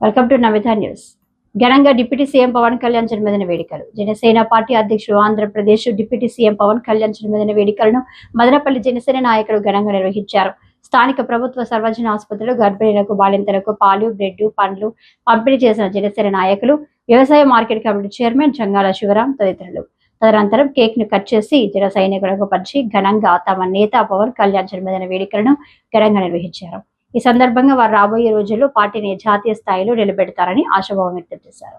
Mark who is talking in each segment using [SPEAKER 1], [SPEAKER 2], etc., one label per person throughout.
[SPEAKER 1] Welcome to Namitha news ఘనంగా deputy CM Pawan Kalyan జన్మదిన వేడుకలు జనసేన పార్టీ అధ్యక్షుడు ఆంధ్రప్రదేశ్ డిప్యూటీ సీఎం పవన్ కళ్యాణ్ జన్మదిన వేడుకలను మదనపల్లి జనసేన నాయకులు ఘనంగా నిర్వహించారు. స్థానిక ప్రభుత్వ సర్వజన ఆసుపత్రులు గర్భిణీలకు బాలింతలకు పాలు బ్రెడ్ పండ్లు పంపిణీ చేసిన జనసేన నాయకులు వ్యవసాయ market committee chairman Changala Sivaram తదితరులు. తదనంతరం కేక్ను కట్ చేసి జన సైనికులకు పంచి ఘనంగా తమ నేత పవన్ కళ్యాణ్ జన్మదిన వేడుకలను ఘనంగా నిర్వహించారు. ఈ సందర్భంగా వారు రాబోయే రోజుల్లో పార్టీని జాతీయ స్థాయిలో నిలబెడతారని ఆశాభావం వ్యక్తం చేశారు.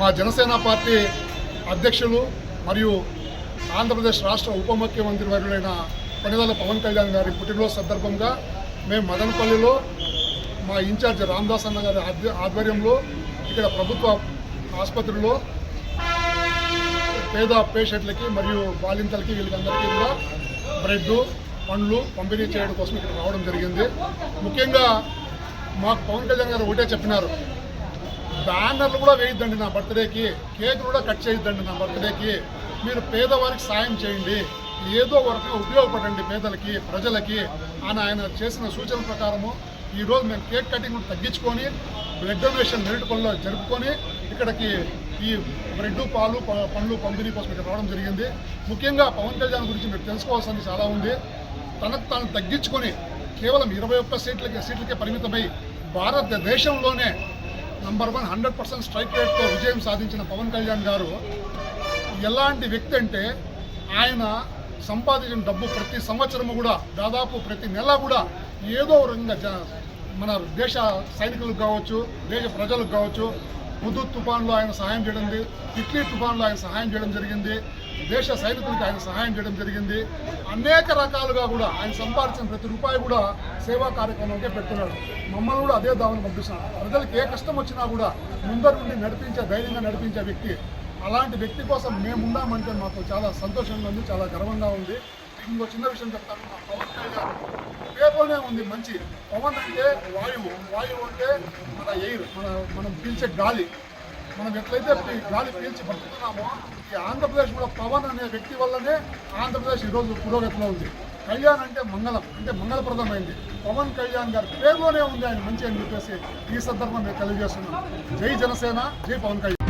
[SPEAKER 2] మా జనసేన పార్టీ అధ్యక్షులు మరియు ఆంధ్రప్రదేశ్ రాష్ట్ర ఉప ముఖ్యమంత్రి వర్యులైన పనిదల పవన్ కళ్యాణ్ గారి పుట్టినరోజు సందర్భంగా మేము మదనపల్లిలో మా ఇన్ఛార్జ్ రామదాస్ అన్న గారి ఆధ్వర్యంలో ఇక్కడ ప్రభుత్వ ఆసుపత్రిలో పేద పేషెంట్లకి మరియు బాలింతలకి వీళ్ళందరికీ కూడా బ్రెడ్ పండ్లు పంపిణీ చేయడం కోసం ఇక్కడ రావడం జరిగింది. ముఖ్యంగా మాకు పవన్ కళ్యాణ్ గారు ఒకటే చెప్పినారు. బ్యానర్లు కూడా వేయొద్దండి నా బర్త్డేకి. కేక్ కూడా కట్ చేయొద్దండి నా బర్త్డేకి. మీరు పేదవారికి సాయం చేయండి. ఏదో వరకు ఉపయోగపడండి పేదలకి ప్రజలకి అని ఆయన చేసిన సూచన ప్రకారము ఈరోజు మేము కేక్ కటింగ్ తగ్గించుకొని బ్లడ్ డొనేషన్ మెరిట్ పనులు జరుపుకొని ఇక్కడికి ఈ బ్రెడ్ పాలు పండ్లు పంపిణీ కోసం ఇక్కడ రావడం జరిగింది. ముఖ్యంగా పవన్ కళ్యాణ్ గురించి మీరు తెలుసుకోవాల్సింది చాలా ఉంది. తనకు తాను తగ్గించుకొని కేవలం ఇరవై ఒక్క సీట్లకి సీట్లకే పరిమితమై భారతదేశంలోనే number one hundred percent strike రేట్తో విజయం సాధించిన పవన్ కళ్యాణ్ గారు ఎలాంటి వ్యక్తి అంటే ఆయన సంపాదించిన డబ్బు ప్రతి సంవత్సరము కూడా దాదాపు ప్రతి నెల కూడా ఏదో రకంగా మన దేశ సైనికులకు కావచ్చు దేశ ప్రజలకు కావచ్చు హుదూ తుఫాన్లో ఆయన సహాయం చేయడం జరి- ఇట్లీ తుఫాన్లో ఆయన సహాయం చేయడం జరిగింది. దేశ సైనికులకు ఆయన సహాయం చేయడం జరిగింది. అనేక రకాలుగా కూడా ఆయన సంపాదించిన ప్రతి రూపాయి కూడా సేవా కార్యక్రమంకే పెడుతున్నాడు. మమ్మల్ని కూడా అదే దావని పంపిస్తున్నాడు. ప్రజలకు ఏ కష్టం వచ్చినా కూడా ముందరు నుండి నడిపించే ధైర్యంగా నడిపించే వ్యక్తి. అలాంటి వ్యక్తి కోసం మేమున్నామంటే మాకు చాలా సంతోషంగా ఉంది చాలా గర్వంగా ఉంది. ఇంకో చిన్న విషయం చెప్తాను. మా పవన్ కళ్యాణ్ పేరులోనే ఉంది మంచి. పవన్ అంటే వాయువు. వాయువు అంటే మన ఎయిర్ మన మనం పీల్చే గాలి. మనం ఎట్లయితే గాలి పీల్చి బతుకుతున్నామో ఈ ఆంధ్రప్రదేశ్ కూడా పవన్ అనే వ్యక్తి వల్లనే ఆంధ్రప్రదేశ్ ఈరోజు పురోగతిలో ఉంది. కళ్యాణ్ అంటే మంగళం అంటే మంగళప్రదమైంది. పవన్ కళ్యాణ్ గారి పేరులోనే ఉంది ఆయన మంచి అని చెప్పేసి ఈ సందర్భం మేము తెలియజేస్తున్నాం. జై జనసేన జై పవన్ కళ్యాణ్.